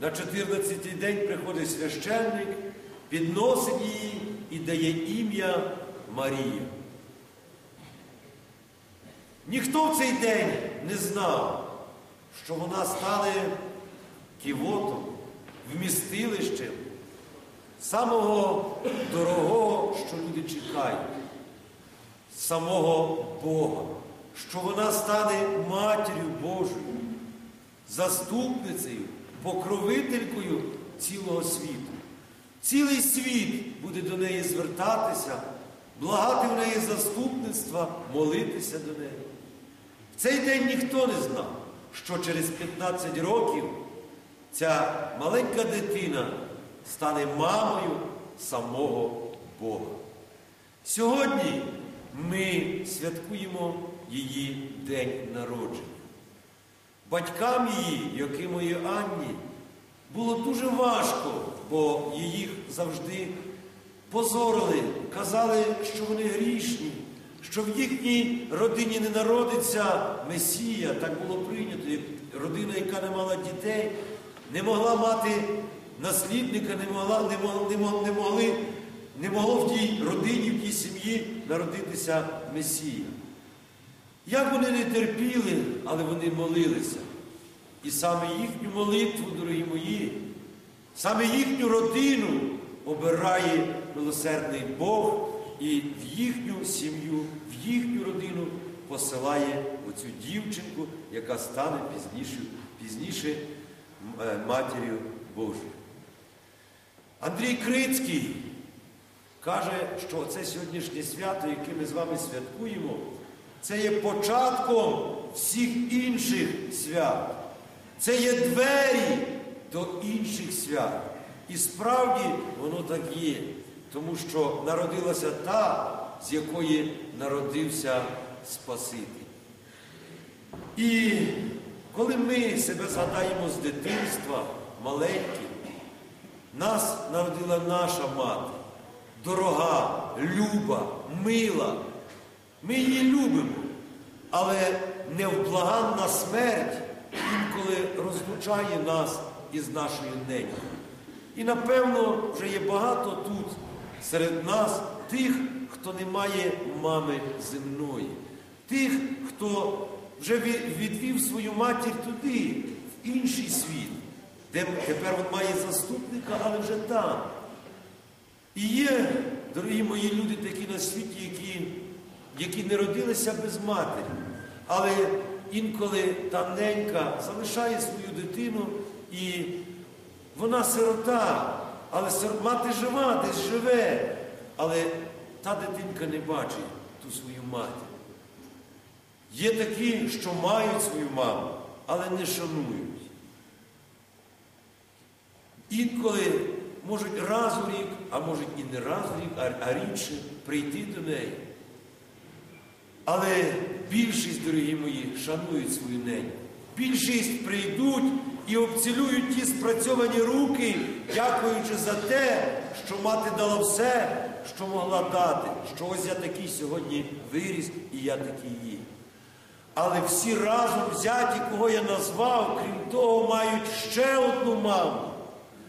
На 14-й день приходить священник, підносить її і дає ім'я Марія. Ніхто в цей день не знав, що вона стане ківотом, вмістилищем самого дорогого, що люди чекають, самого Бога, що вона стане матір'ю Божою, заступницею, покровителькою цілого світу. Цілий світ буде до неї звертатися, благати в неї заступництва, молитися до неї. В цей день ніхто не знав, що через 15 років ця маленька дитина стане мамою самого Бога. Сьогодні ми святкуємо її день народження. Батькам її, і Анні, було дуже важко, бо їх завжди позорили, казали, що вони грішні, що в їхній родині не народиться Месія, так було прийнято. Родина, яка не мала дітей, не могла мати наслідника, не могла, не могли, не могли, не могло в тій родині, в тій сім'ї народитися Месія. Як вони не терпіли, але вони молилися. І саме їхню молитву, дорогі мої, саме їхню родину обирає милосердний Бог і в їхню сім'ю, в їхню родину посилає оцю дівчинку, яка стане пізніше, пізніше е, матір'ю Божою. Андрій Крицький каже, що це сьогоднішнє свято, яке ми з вами святкуємо, це є початком всіх інших свят. Це є двері до інших свят. І справді воно так є, тому що народилася та, з якої народився Спаситель. І коли ми себе згадаємо з дитинства маленькі, нас народила наша мати, дорога, люба, мила. Ми її любимо, але невблаганна смерть інколи розлучає нас із нашою ненькою. І напевно вже є багато тут серед нас тих, хто не має мами земної, тих, хто вже відвів свою матір туди, в інший світ, де тепер він має заступника, але вже там. І є, дорогі мої люди, такі на світі, які, які не родилися без матері, але інколи та ненька залишає свою дитину і вона сирота, але мати жива, десь живе. Але та дитинка не бачить ту свою матір. Є такі, що мають свою маму, але не шанують. Інколи можуть раз у рік, а можуть і не раз у рік, а, рідше прийти до неї. Але більшість, дорогі мої, шанують свою неньку. Більшість прийдуть і обцілюють ті спрацьовані руки, дякуючи за те, що мати дала все, що могла дати. Що ось я такий сьогодні виріс, і я такий є. Але всі разом взяті, кого я назвав, крім того, мають ще одну маму.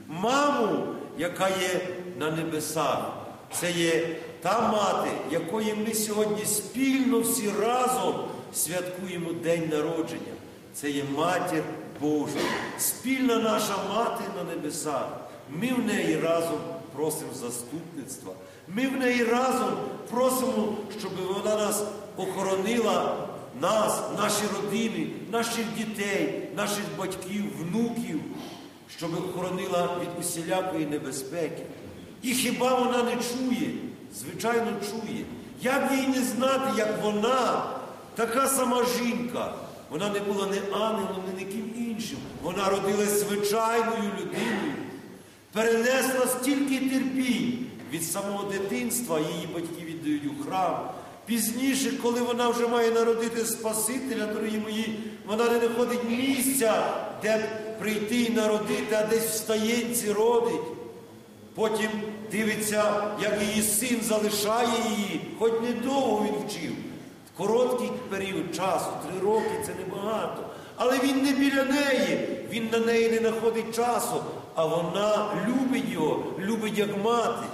Маму, яка є на небесах. Це є та мати, якої ми сьогодні спільно всі разом святкуємо День народження. Це є матір Божа, спільна наша мати на небесах. Ми в неї разом просимо заступництва. Ми в неї разом просимо, щоб вона нас охоронила, нас, наші родини, наших дітей, наших батьків, внуків, щоб охоронила від усілякої небезпеки. І хіба вона не чує? Звичайно, чує. Як їй не знати, як вона, така сама жінка. Вона не була не ангелом, не ніким іншим. Вона родилась звичайною людиною, перенесла стільки терпінь від самого дитинства, її батьки віддають у храм. Пізніше, коли вона вже має народити Спасителя, дорогі мої, вона не знаходить місця, де прийти і народити, а десь в стаєнці родить. Потім дивиться, як її син залишає її, хоч недовго він вчив. Короткий період часу, три роки це небагато. Але він не біля неї. він на неї не знаходить часу, а вона любить його, любить як мати.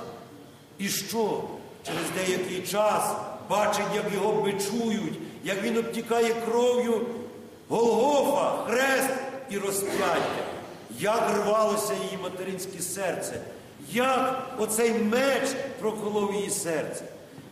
І що? Через деякий час бачить, як його бичують, як він обтікає кров'ю Голгофа, хрест і розп'яття. Як рвалося її материнське серце, як оцей меч проколов її серце.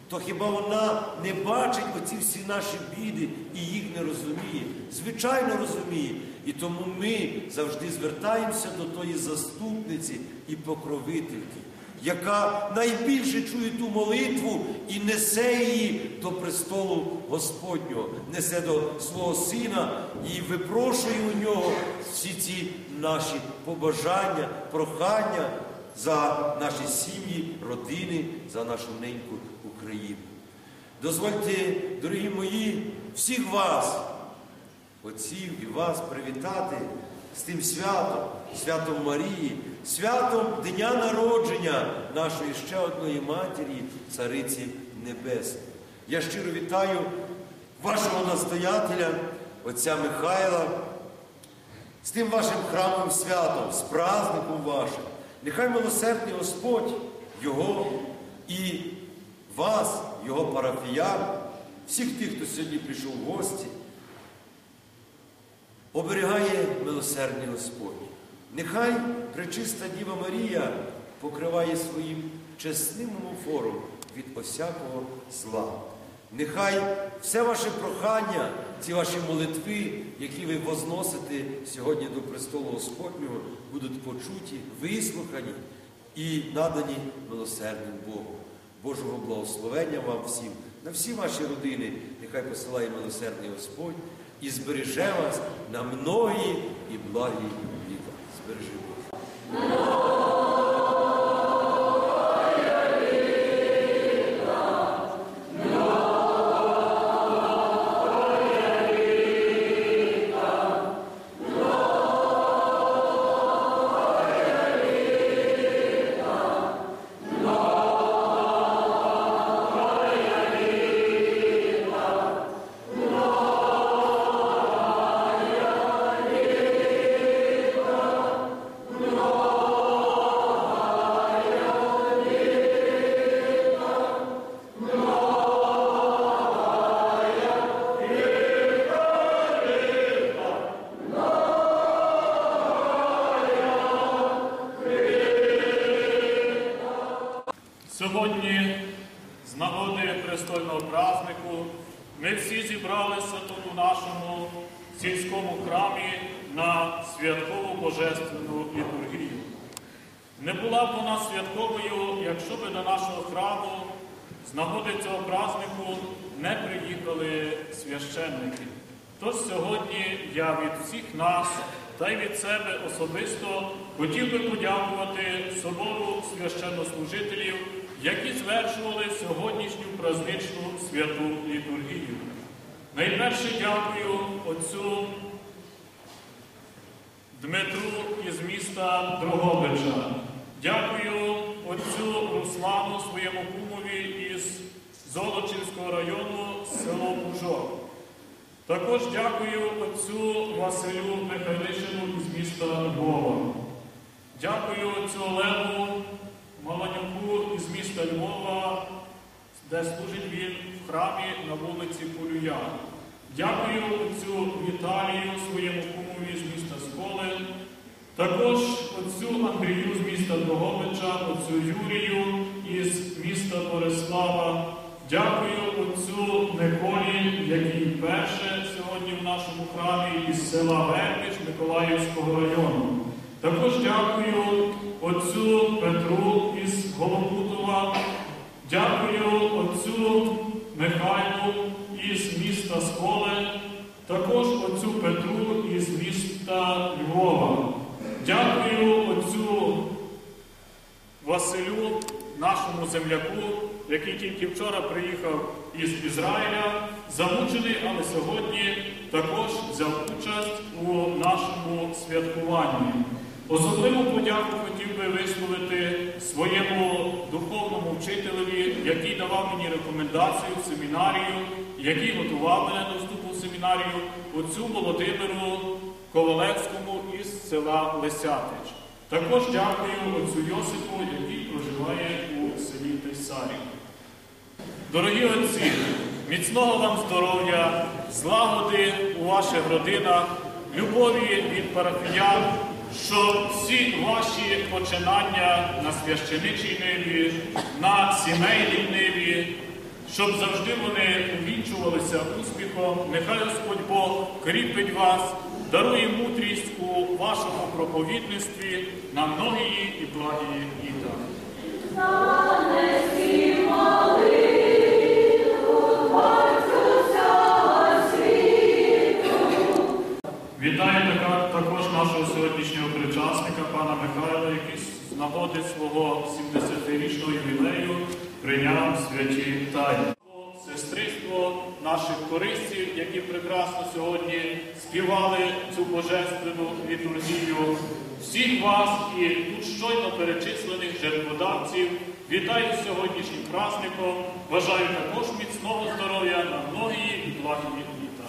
То хіба вона не бачить оці всі наші біди і їх не розуміє? Звичайно, розуміє. І тому ми завжди звертаємося до тої заступниці і покровительки, яка найбільше чує ту молитву і несе її до престолу Господнього, несе до свого сина і випрошує у нього всі ці наші побажання, прохання за наші сім'ї, родини, за нашу неньку Україну. Дозвольте, дорогі мої, всіх вас, отців і вас привітати з тим святом, святом Марії, святом Дня народження нашої ще одної матері, Цариці Небесної. Я щиро вітаю вашого настоятеля, отця Михайла, з тим вашим храмовим святом, з праздником вашим. Нехай милосердний Господь Його і вас, Його парафіян, всіх тих, хто сьогодні прийшов в гості, оберігає милосердний Господь. Нехай пречиста Діва Марія покриває своїм чесним фором від осякого зла. Нехай все ваше прохання, ці ваші молитви, які ви возносите сьогодні до престолу Господнього, будуть почуті, вислухані і надані милосердним Богу. Божого благословення вам всім, на всі ваші родини, нехай посилає милосердний Господь і збереже вас на многі і благі літа. Збережи ми всі зібралися тут у нашому сільському храмі на святкову божественну літургію. Не була б вона святковою, якщо би до нашого храму з нагоди цього празднику не приїхали священники. Тож сьогодні я від всіх нас та й від себе особисто хотів би подякувати собору священнослужителів, які звершували сьогоднішню праздничну святу літургію. Найперше дякую отцю Дмитру із міста Дрогобича. Дякую отцю Руслану, своєму кумові із Золочинського району село Пужок. Також дякую отцю Василю Михайлишину із міста Львова. Дякую отцю Олегу міста Львова, де служить він в храмі на вулиці Полюя. Дякую отцю Віталію, своєму кумові з міста Сколи. Також отцю Андрію з міста Дрогобича, отцю Юрію із міста Борислава. Дякую отцю Миколі, який перше сьогодні в нашому храмі із села Вербич Миколаївського району. Отцю Петру із Голобутова. Дякую отцю Михайлу із міста Сколе, також отцю Петру із міста Львова. Дякую отцю Василю, нашому земляку, який тільки вчора приїхав із Ізраїля, замучений, але сьогодні також взяв участь у нашому святкуванні. Особливу подяку хотів би висловити своєму духовному вчителеві, який давав мені рекомендацію в семінарію, який готував мене до вступу в семінарію, отцю Володимиру Ковалевському із села Лисятич. Також дякую отцю Йосипу, який проживає у селі Тесарі. Дорогі отці, міцного вам здоров'я, злагоди у ваших родинах, любові від парафіян, щоб всі ваші починання на священичій ниві, на сімейній ниві, щоб завжди вони увінчувалися успіхом. Нехай Господь Бог кріпить вас, дарує мудрість у вашому проповідництві на многії і благії літа. Вітаю така- також нашого сьогоднішнього причасника, пана Михайла, який з нагоди свого 70-річного ювілею прийняв святі тайни. Сестринство наших користів, які прекрасно сьогодні співали цю божественну літургію. Всіх вас і тут щойно перечислених жертводавців вітаю з сьогоднішнім праздником. Бажаю також міцного здоров'я на многії і благі літа.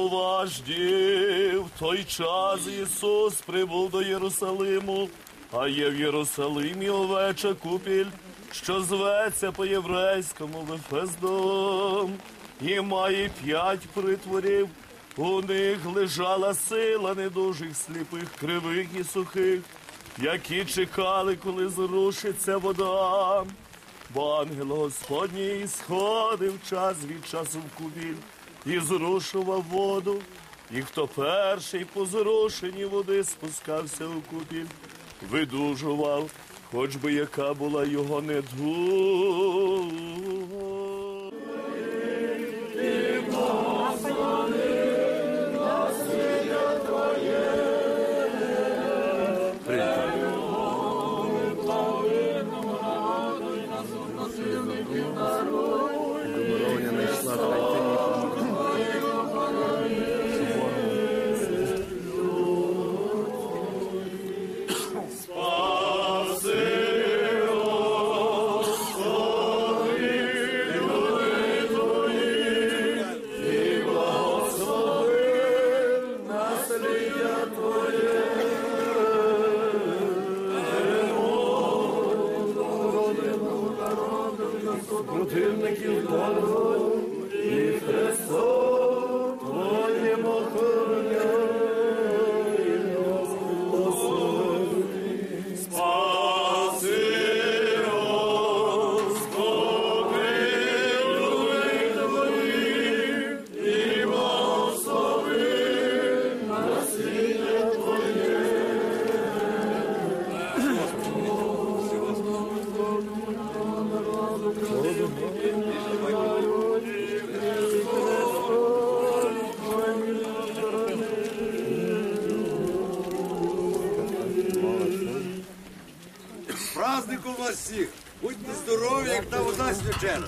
Уважні, в той час Ісус прибув до Єрусалиму, а є в Єрусалимі овеча купіль, що зветься по-єврейському Вефездом, і має п'ять притворів. У них лежала сила недужих, сліпих, кривих і сухих, які чекали, коли зрушиться вода. Бо ангел Господній сходив час від часу в кубіль і зрушував воду. І хто перший по зрушенні води спускався у купіль, видужував, хоч би яка була його недуга. праздником вас всіх. Будьте здорові, як та вода свячена.